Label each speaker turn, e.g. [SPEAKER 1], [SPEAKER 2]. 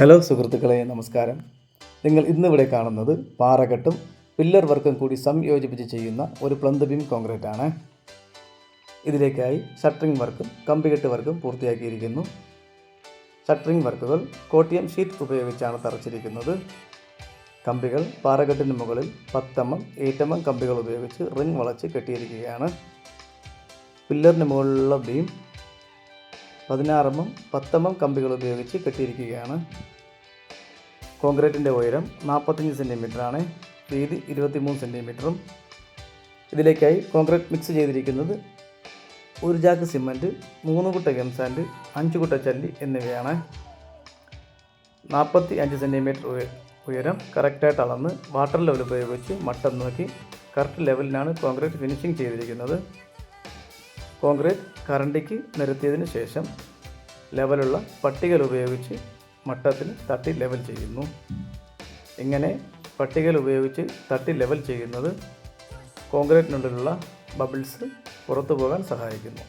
[SPEAKER 1] Hello സുഹൃത്തുക്കളെ നമസ്കാരം. നിങ്ങൾ ഇന്നിവിടെ കാണുന്നത് പാറകെട്ടും പില്ലർ വർക്കും കൂടി സംയോജിപ്പിച്ച് ചെയ്യുന്ന ഒരു പ്ലന്ത് ബീം കോൺക്രീറ്റ് ആണ് ഇതിലേക്കായി ഷട്ടറിംഗ് വർക്കും കമ്പികെട്ട് വർക്കും പൂർത്തിയാക്കിയിരിക്കുന്നു. ഷട്ടറിംഗ് വർക്കുകൾ കോട്ടിയം ഷീറ്റ് ഉപയോഗിച്ചാണ് തറച്ചിരിക്കുന്നത്. കമ്പികൾ പാറകെട്ടിന് മുകളിൽ പത്തമ്മം എയ്റ്റമ്മം കമ്പികൾ ഉപയോഗിച്ച് റിംഗ് വളച്ച് കെട്ടിയിരിക്കുകയാണ്. പില്ലറിന് മുകളിലുള്ള ബീം പതിനാറെണ്ണം പത്തമ്മം കമ്പികൾ ഉപയോഗിച്ച് കെട്ടിയിരിക്കുകയാണ്. കോൺക്രീറ്റിന്റെ ഉയരം നാൽപ്പത്തഞ്ച് സെന്റിമീറ്ററാണ്. വീതി ഇരുപത്തിമൂന്ന് സെന്റിമീറ്ററും. ഇതിലേക്കായി കോൺക്രീറ്റ് മിക്സ് ചെയ്തിരിക്കുന്നത് ഒരു ചാക്ക് സിമന്റ് മൂന്ന് കുട്ട ഗംസാൻഡ് അഞ്ച് കുട്ട ചല്ലി എന്നിവയാണ്. നാൽപ്പത്തി അഞ്ച് സെന്റിമീറ്റർ ഉയരം കറക്റ്റായിട്ട് അളന്ന് വാട്ടർ ലെവൽ ഉപയോഗിച്ച് മട്ടം നോക്കി കറക്റ്റ് ലെവലിലാണ് കോൺക്രീറ്റ് ഫിനിഷിംഗ് ചെയ്തിരിക്കുന്നത്. കോൺക്രീറ്റ് കറണ്ടിക്ക് നിരത്തിയതിന് ശേഷം ലെവലുള്ള പട്ടികൽ ഉപയോഗിച്ച് മട്ടത്തിൽ തട്ടി ലെവൽ ചെയ്യുന്നു. ഇങ്ങനെ പട്ടികൽ ഉപയോഗിച്ച് തട്ടി ലെവൽ ചെയ്യുന്നത് കോൺക്രീറ്റിനുള്ളിലുള്ള ബബിൾസ് പുറത്തു പോകാൻ സഹായിക്കുന്നു.